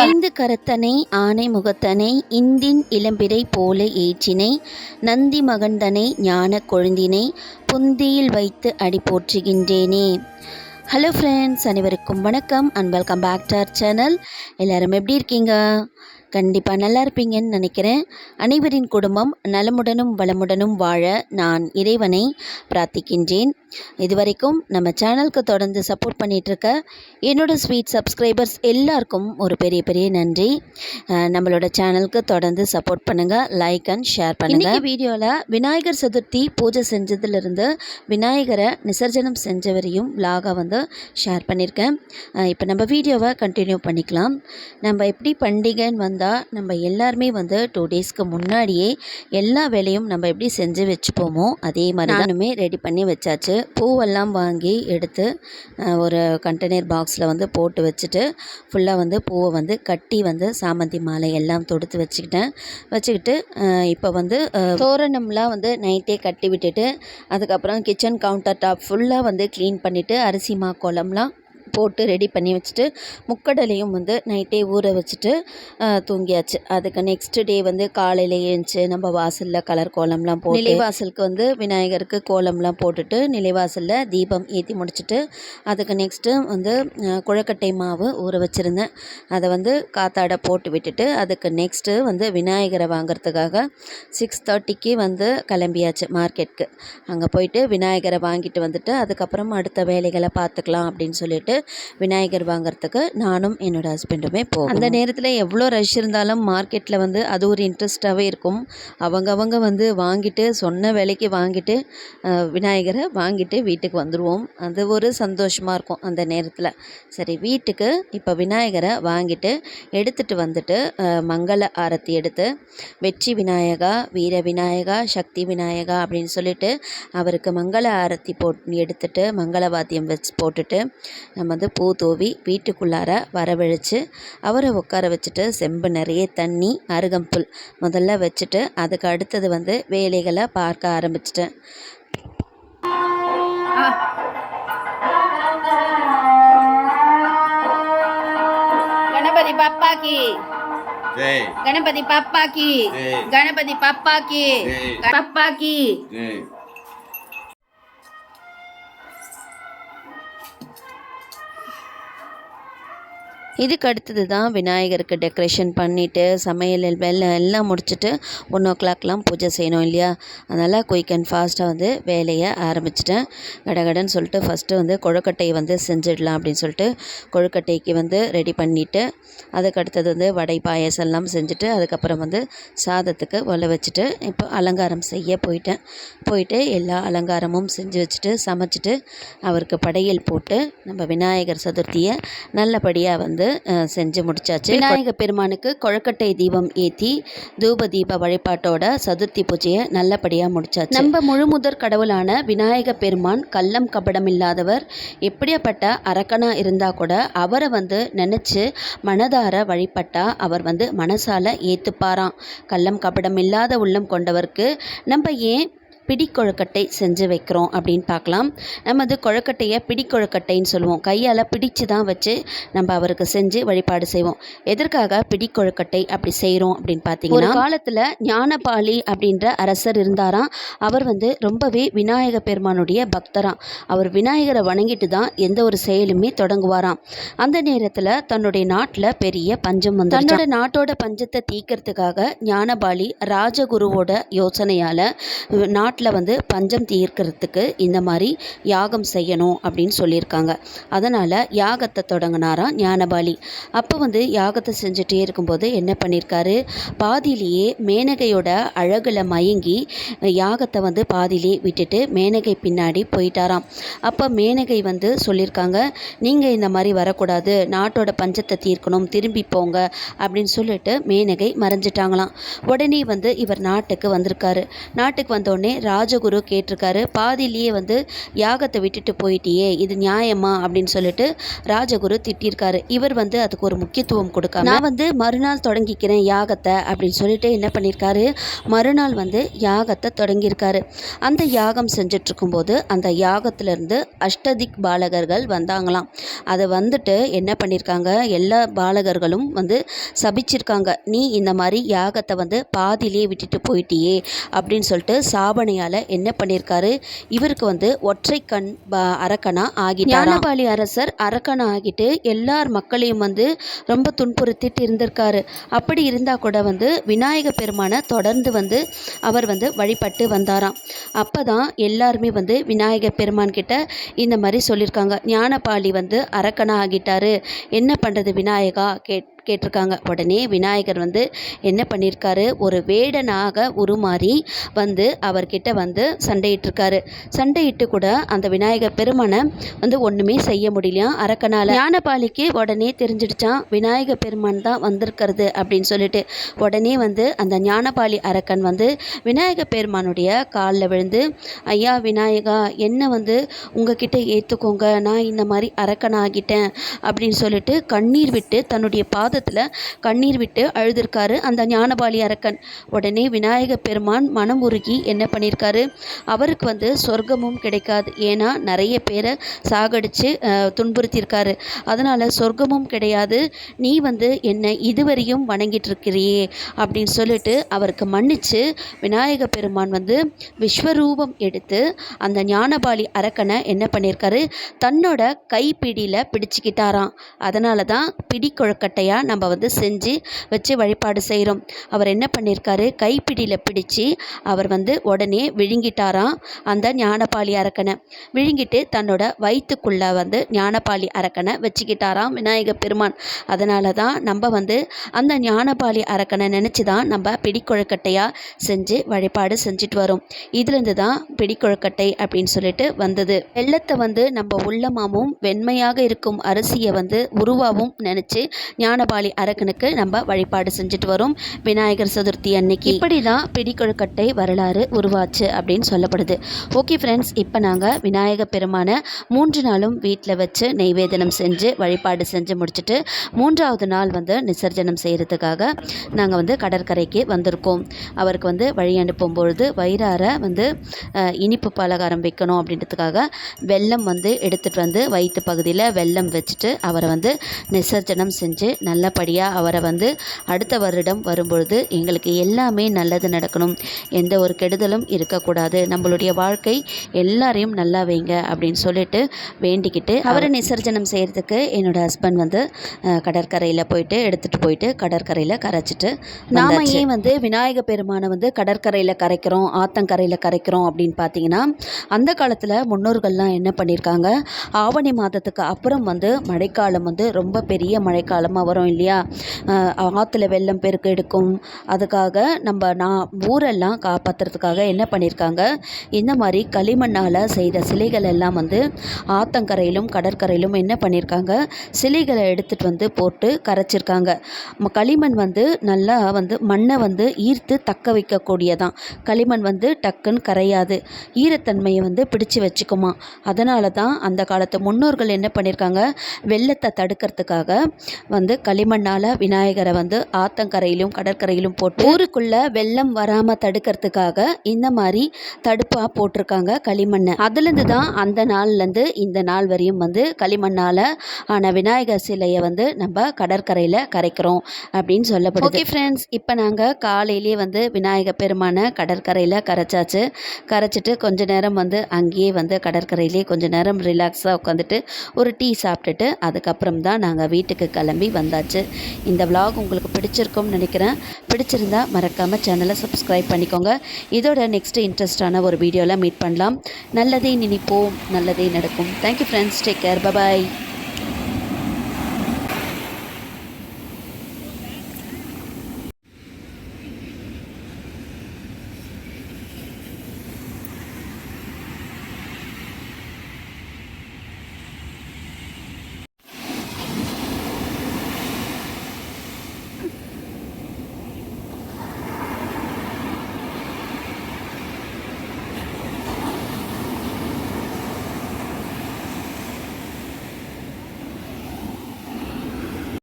ஐந்து கரத்தனை ஆனை முகத்தனை இந்தின் இளம்பிறை போல ஏற்றினை நந்தி மகந்தனை ஞான கொழுந்தினை புந்தியில் வைத்து அடி போற்றுகின்றேனே. ஹலோ ஃப்ரெண்ட்ஸ் அனைவருக்கும் வணக்கம். And welcome back to our channel. எல்லாரும் எப்படி இருக்கீங்க? கண்டிப்பாக நல்லா இருப்பீங்கன்னு நினைக்கிறேன். அனைவரின் குடும்பம் நலமுடனும் வளமுடனும் வாழ நான் இறைவனை பிரார்த்திக்கின்றேன். இதுவரைக்கும் நம்ம சேனலுக்கு தொடர்ந்து சப்போர்ட் பண்ணிகிட்ருக்க என்னோடய ஸ்வீட் சப்ஸ்கிரைபர்ஸ் எல்லாருக்கும் ஒரு பெரிய பெரிய நன்றி. நம்மளோட சேனலுக்கு தொடர்ந்து சப்போர்ட் பண்ணுங்கள் லைக் அண்ட் ஷேர் பண்ணுங்கள் வீடியோவில் விநாயகர் சதுர்த்தி பூஜை செஞ்சதுலேருந்து விநாயகரை நிசர்ஜனம் செஞ்சவரையும் விலாகாக வந்து ஷேர் பண்ணியிருக்கேன். இப்போ நம்ம வீடியோவை கண்டினியூ பண்ணிக்கலாம். நம்ம எப்படி பண்டிகைன்னு வந்தால் நம்ம எல்லாருமே வந்து டூ டேஸ்க்கு முன்னாடியே எல்லா வேலையும் நம்ம எப்படி செஞ்சு வச்சுப்போமோ அதே மாதிரி நானுமே ரெடி பண்ணி வச்சாச்சு. பூவெல்லாம் வாங்கி எடுத்து ஒரு கண்டெய்னர் பாக்ஸில் வந்து போட்டு வச்சுட்டு ஃபுல்லாக வந்து பூவை வந்து கட்டி வந்து சாமந்தி மாலை எல்லாம் தொடுத்து வச்சுக்கிட்டேன். வச்சுக்கிட்டு இப்போ வந்து தோரணம்லாம் வந்து நைட்டே கட்டி விட்டுட்டு அதுக்கப்புறம் கிச்சன் கவுண்டர் டாப் ஃபுல்லாக வந்து க்ளீன் பண்ணிவிட்டு அரிசி மா கோலம்லாம் போட்டு ரெடி பண்ணி வச்சுட்டு முக்கடலையும் வந்து நைட்டே ஊற வச்சுட்டு தூங்கியாச்சு. அதுக்கு நெக்ஸ்ட் டே வந்து காலையில் எழுந்துச்சு. நம்ம வாசலில் கலர் கோலம்லாம் போட்டு நிலைவாசலுக்கு வந்து விநாயகருக்கு கோலம்லாம் போட்டுட்டு நிலைவாசலில் தீபம் ஏற்றி முடிச்சுட்டு அதுக்கு நெக்ஸ்ட்டு வந்து குழக்கட்டை மாவு ஊற வச்சுருந்தேன். அதை வந்து காத்தாட போட்டு விட்டுட்டு அதுக்கு நெக்ஸ்ட்டு வந்து விநாயகரை வாங்குறதுக்காக சிக்ஸ் தேர்ட்டிக்கு வந்து கிளம்பியாச்சு மார்க்கெட்டுக்கு அங்கே போயிட்டு விநாயகரை வாங்கிட்டு வந்துட்டு அதுக்கப்புறம் அடுத்த வேலைகளை பார்த்துக்கலாம் அப்படின்னு சொல்லிட்டு விநாயகர் வாங்குறதுக்கு நானும் என்னோட ஹஸ்பண்டுமே போவோம் அந்த நேரத்தில் எவ்வளோ ரஷ் இருந்தாலும் மார்க்கெட்டில் வந்து அது ஒரு இன்ட்ரெஸ்ட்டாகவே இருக்கும். அவங்கவங்க வந்து வாங்கிட்டு சொன்ன விலைக்கு வாங்கிட்டு விநாயகரை வாங்கிட்டு வீட்டுக்கு வந்துடுவோம் அது ஒரு சந்தோஷமாக இருக்கும் அந்த நேரத்தில். சரி வீட்டுக்கு இப்போ விநாயகரை வாங்கிட்டு எடுத்துகிட்டு வந்துட்டு மங்கள ஆரத்தி எடுத்து வெற்றி விநாயகா வீர விநாயகா சக்தி விநாயகா அப்படின்னு சொல்லிட்டு அவருக்கு மங்கள ஆரத்தி போட் எடுத்துட்டு மங்கள வாத்தியம் வச்சு போட்டுட்டு நம்ம வந்து பூ தூவி வீட்டுக்குள்ளார வரவழைச்சு அவரை உட்கார வச்சுட்டு செம்பு நிறைய தண்ணி அருகம்புல் முதல்ல வச்சுட்டு அதுக்கு அடுத்தது வந்து வேலைகளை பார்க்க ஆரம்பிச்சிட்டேன். கணபதி பப்பாக்கி. கணபதி பப்பாக்கி. கணபதி பாப்பாக்கு. பாப்பாக்கு. இதுக்கு அடுத்தது தான் விநாயகருக்கு டெக்கரேஷன் பண்ணிவிட்டு சமையல் வெள்ளம் எல்லாம் முடிச்சுட்டு ஒன் ஓ கிளாக்லாம் பூஜை செய்யணும் இல்லையா? அதனால் குயிக் அண்ட் ஃபாஸ்ட்டாக வந்து வேலையை ஆரம்பிச்சிட்டேன். கடகடன்னு சொல்லிட்டு ஃபஸ்ட்டு வந்து கொழுக்கட்டையை வந்து செஞ்சிடலாம் அப்படின்னு சொல்லிட்டு கொழுக்கட்டைக்கு வந்து ரெடி பண்ணிவிட்டு அதுக்கு அடுத்தது வந்து வடை பாயசம் எல்லாம் செஞ்சுட்டு அதுக்கப்புறம் வந்து சாதத்துக்கு ஒலை வச்சுட்டு இப்போ அலங்காரம் செய்ய போயிட்டேன். போயிட்டு எல்லா அலங்காரமும் செஞ்சு வச்சுட்டு சமைச்சிட்டு அவருக்கு படையல் போட்டு நம்ம விநாயகர் சதுர்த்தியை நல்லபடியாக வந்து வந்து செஞ்சு முடிச்சாச்சு. விநாயகர் பெருமானுக்கு கொழுக்கட்டை தீபம் ஏற்றி தூப தீப வழிபாட்டோட சதுர்த்தி பூஜையை நல்லபடியாக முடிச்சாச்சு. நம்ம முழுமுதற் கடவுளான விநாயக பெருமான் கள்ளம் கபடம் இல்லாதவர் எப்படியாப்பட்ட அரக்கனா இருந்தால் கூட அவரை வந்து நினச்சி மனதார வழிபட்டா அவர் வந்து மனசால ஏற்றுப்பாராம் கள்ளம் கபடம் இல்லாத உள்ளம் கொண்டவருக்கு நம்ம ஏன் பிடிக்கொழுக்கட்டை செஞ்சு வைக்கிறோம் அப்படின்னு பார்க்கலாம். நம்ம அது கொழுக்கட்டையை பிடிக்கொழுக்கட்டைன்னு சொல்லுவோம். கையால் பிடிச்சு தான் வச்சு நம்ம அவருக்கு செஞ்சு வழிபாடு செய்வோம். எதற்காக பிடிக்கொழுக்கட்டை அப்படி செய்கிறோம் அப்படின்னு பார்த்தீங்கன்னா ஒரு காலத்தில் ஞானபாலி அப்படின்ற அரசர் இருந்தாராம். அவர் வந்து ரொம்பவே விநாயக பெருமானுடைய பக்தராம். அவர் விநாயகரை வணங்கிட்டு தான் எந்த ஒரு செயலுமே தொடங்குவாராம். அந்த நேரத்தில் தன்னுடைய நாட்டில் பெரிய பஞ்சம் வந்து தன்னோட நாட்டோட பஞ்சத்தை தீர்க்கறதுக்காக ஞானபாலி ராஜகுருவோட யோசனையால் நாட்டில் வந்து பஞ்சம் தீர்க்கிறதுக்கு இந்த மாதிரி யாகம் செய்யணும் அப்படின்னு சொல்லியிருக்காங்க. அதனால் யாகத்தை தொடங்கினாராம் ஞானபாலி. அப்போ வந்து யாகத்தை செஞ்சுட்டே இருக்கும்போது என்ன பண்ணியிருக்காரு? பாதியிலேயே மேனகையோட அழகில் மயங்கி யாகத்தை வந்து பாதியிலே விட்டுட்டு மேனகை பின்னாடி போயிட்டாராம். அப்போ மேனகை வந்து சொல்லியிருக்காங்க நீங்கள் இந்த மாதிரி வரக்கூடாது. நாட்டோட பஞ்சத்தை தீர்க்கணும். திரும்பி போங்க. அப்படின்னு சொல்லிட்டு மேனகை மறைஞ்சிட்டாங்களாம். உடனே வந்து இவர் நாட்டுக்கு வந்திருக்காரு. நாட்டுக்கு வந்தோடனே ராஜகுரு கேட்டிருக்காரு பாதியிலேயே வந்து யாகத்தை விட்டுட்டு போயிட்டியே இது நியாயமா? அப்படின்னு சொல்லிட்டு ராஜகுரு திட்டிருக்காரு. இவர் வந்து அதுக்கு ஒரு முக்கியத்துவம் கொடுக்காம நான் வந்து மறுநாள் தொடங்கிக்கிறேன் யாகத்தை அப்படின்னு சொல்லிட்டு என்ன பண்ணியிருக்காரு மறுநாள் வந்து யாகத்தை தொடங்கியிருக்காரு. அந்த யாகம் செஞ்சுட்டு இருக்கும்போது அந்த யாகத்திலிருந்து அஷ்டதிக் பாலகர்கள் வந்தாங்களாம். அதை வந்துட்டு என்ன பண்ணியிருக்காங்க எல்லா பாலகர்களும் வந்து சபிச்சிருக்காங்க. நீ இந்த மாதிரி யாகத்தை வந்து பாதியிலே விட்டுட்டு போயிட்டியே அப்படின்னு சொல்லிட்டு சாபனை சாபனையால் என்ன பண்ணியிருக்காரு இவருக்கு வந்து ஒற்றை கண் அரக்கணா அரக்கனா ஆகி ஞானபாலி அரசர் அரக்கனா ஆகிட்டு எல்லார் மக்களையும் வந்து ரொம்ப துன்புறுத்திட்டு இருந்திருக்காரு. அப்படி இருந்தால் கூட வந்து விநாயக பெருமானை தொடர்ந்து வந்து அவர் வந்து வழிபட்டு வந்தாராம். அப்போ தான் எல்லாருமே வந்து விநாயக பெருமான் கிட்ட இந்த மாதிரி சொல்லியிருக்காங்க ஞானபாலி வந்து அரக்கனா ஆகிட்டாரு. என்ன பண்ணுறது விநாயகா? கேட் கேட்டிருக்காங்க. உடனே விநாயகர் வந்து என்ன பண்ணியிருக்காரு? ஒரு வேடனாக உருமாறி வந்து அவர்கிட்ட வந்து சண்டையிட்டிருக்காரு. சண்டையிட்டு கூட அந்த விநாயகர் பெருமானை வந்து ஒன்றுமே செய்ய முடியலையா? அரக்கனால் ஞானபாலிக்கு உடனே தெரிஞ்சிடுச்சான் விநாயகர் பெருமான் தான் வந்திருக்கிறது அப்படின்னு சொல்லிட்டு உடனே வந்து அந்த ஞானபாலி அரக்கன் வந்து விநாயகர் பெருமானுடைய காலில் விழுந்து ஐயா விநாயகா என்ன வந்து உங்ககிட்ட ஏற்றுக்கோங்க நான் இந்த மாதிரி அரக்கன் ஆகிட்டேன் அப்படின்னு சொல்லிட்டு கண்ணீர் விட்டு தன்னுடைய பாதத்தில் கண்ணீர் விட்டு அழுதுருக்காரு அந்த ஞானபாலி அரக்கன். உடனே விநாயக பெருமான் மனம் உருகி என்ன பண்ணியிருக்காரு அவருக்கு வந்து சொர்க்கமும் கிடைக்காது. ஏன்னா நிறைய பேரை சாகடிச்சு துன்புறுத்தியிருக்காரு அதனால் சொர்க்கமும் கிடையாது. நீ வந்து என்னை இதுவரையும் வணங்கிட்டு இருக்கிறியே அப்படின்னு சொல்லிட்டு அவருக்கு மன்னித்து விநாயக பெருமான் வந்து விஸ்வரூபம் எடுத்து அந்த ஞானபாலி அரக்கனை என்ன பண்ணியிருக்காரு தன்னோட கைப்பிடியில் பிடிச்சிக்கிட்டாராம். அதனால தான் பிடி கொழுக்கட்டையாக நம்ம வந்து செஞ்சு வச்சு வழிபாடு செய்கிறோம் அவர் என்ன பண்ணியிருக்காரு கைப்பிடியில் பிடிச்சு அவர் வந்து உடனே விழுங்கிட்டாராம். அந்த ஞானபாலி அரக்கனை. விழுங்கிட்டு தன்னோட வயிற்றுக்குள்ளே வந்து ஞானபாலி அரக்கனை வச்சுக்கிட்டாராம் விநாயக பெருமான். அதனால தான் நம்ம வந்து அந்த ஞானபாலி அரக்கனை நினச்சி தான் நம்ம பிடிக்கொழுக்கட்டையாக செஞ்சு வழிபாடு செஞ்சுட்டு வரோம். இதுலேருந்து தான் பிடிக்கொழுக்கட்டை அப்படின்னு சொல்லிட்டு வந்தது. வெள்ளத்தை வந்து நம்ம உள்ளமாவும் வெண்மையாக இருக்கும் அரிசியை வந்து உருவாகவும் நினச்சி ஞானபாலி அரக்கனுக்கு நம்ம வழிபாடு செஞ்சுட்டு வரோம். விநாயகர் சதுர்த்தி அன்னைக்கு. இப்படி தான் பிடிக்கொழுக்கட்டை வரலாறு உருவாச்சு அப்படின்னு சொல்லப்படுது. ஓகே ஃப்ரெண்ட்ஸ் இப்போ நாங்கள் விநாயக பெருமானை மூன்று நாளும் வீட்டில் வச்சு நெய்வேதனம் செஞ்சு வழிபாடு செஞ்சு முடிச்சுட்டு மூன்றாவது நாள் வந்து நிசர்ஜனம் செய்கிறதுக்காக நாங்கள் வந்து கடற்கரைக்கு வந்திருக்கோம். அவருக்கு வந்து வழி அனுப்பும் பொழுது வயிறார வந்து இனிப்பு பலகாரம் வைக்கணும் அப்படின்றதுக்காக வெள்ளம் வந்து எடுத்துகிட்டு வந்து வயிற்று பகுதியில் வெல்லம் வச்சுட்டு அவரை வந்து நிசர்ஜனம் செஞ்சு நல்லபடியாக அவரை வந்து அடுத்த வருடம் வரும்பொழுது எங்களுக்கு எல்லாமே நல்லது நடக்கணும். எந்த ஒரு கெடுதலும் இருக்கக்கூடாது. நம்மளுடைய வாழ்க்கை எல்லாரையும் நல்லா வைங்க அப்படின்னு சொல்லிட்டு வேண்டிக்கிட்டு அவரை நிசர்ஜனம் செய்கிறதுக்கு என்னோட ஹஸ்பண்ட் வந்து கடற்கரையில் போயிட்டு எடுத்துகிட்டு போயிட்டு கடற்கரையில் கரைச்சிட்டு நாம ஏன் வந்து விநாயக பெருமானை வந்து கடற்கரையில் கரைக்கிறோம் ஆத்தங்கரையில் கரைக்கிறோம் அப்படின்னு பார்த்தீங்கன்னா அந்த காலத்தில் முன்னோர்கள்லாம் என்ன பண்ணியிருக்காங்க ஆவணி மாதத்துக்கு அப்புறம் வந்து மழைக்காலம் வந்து ரொம்ப பெரிய மழைக்காலமாக வரும் இல்லையா? ஆற்றுல வெள்ளம் பெருக்கு எடுக்கும். அதுக்காக நம்ம நான் ஊரெல்லாம் காப்பாற்றுறதுக்காக என்ன பண்ணியிருக்காங்க இந்த மாதிரி களிமண்ணால் செய்த சிலைகள் எல்லாம் வந்து ஆத்தங்கரையிலும் கடற்கரையிலும் என்ன பண்ணியிருக்காங்க சிலைகளை எடுத்துகிட்டு வந்து போட்டு கரைச்சிருக்காங்க. களிமண் வந்து நல்லா வந்து மண்ணை வந்து ஈர்த்து தக்க வைக்கக்கூடியதான் களிமண் வந்து டக்குன்னு கரையாது. ஈரத்தன்மையை வந்து பிடிச்சு வச்சுக்குமா. அதனால தான் அந்த காலத்து முன்னோர்கள் என்ன பண்ணியிருக்காங்க வெள்ளத்தை தடுக்கிறதுக்காக வந்து களிமண்ணால் விநாயகரை வந்து ஆத்தங்கரையிலும் கடற்கரையிலும் போட்டு ஊருக்குள்ள வெள்ளம் வராமல் தடுக்கிறதுக்காக இந்த மாதிரி தடுப்பாக போட்டிருக்காங்க களிமண்ணை. அதுலேருந்து தான் அந்த நாள்லேருந்து இந்த நாள் வரையும் வந்து களிமண்ணால் ஆன விநாயகர் சிலையை வந்து நம்ம கடற்கரையில் கரைக்கிறோம் அப்படின்னு சொல்லப்படுது. ஓகே ஃப்ரெண்ட்ஸ் இப்போ நாங்கள் காலையிலேயே வந்து விநாயகர் பெருமானை கடற்கரையில் கரைச்சாச்சு. கரைச்சிட்டு கொஞ்ச நேரம் வந்து அங்கேயே வந்து கடற்கரையிலே கொஞ்ச நேரம் ரிலாக்ஸாக உட்காந்துட்டு ஒரு டீ சாப்பிட்டுட்டு அதுக்கப்புறம் தான் நாங்கள் வீட்டுக்கு கிளம்பி வந்தாச்சு. இந்த விலாக் உங்களுக்கு பிடிச்சிருக்கும்னு நினைக்கிறேன். பிடிச்சிருந்தா மறக்காமல் சேனலை சப்ஸ்கிரைப் பண்ணிக்கோங்க. இதோட நெக்ஸ்ட் இன்ட்ரெஸ்டான ஒரு வீடியோவில் மீட் பண்ணலாம். நல்லதே நினைப்போம் நல்லதே நடக்கும். Thank you friends take care bye bye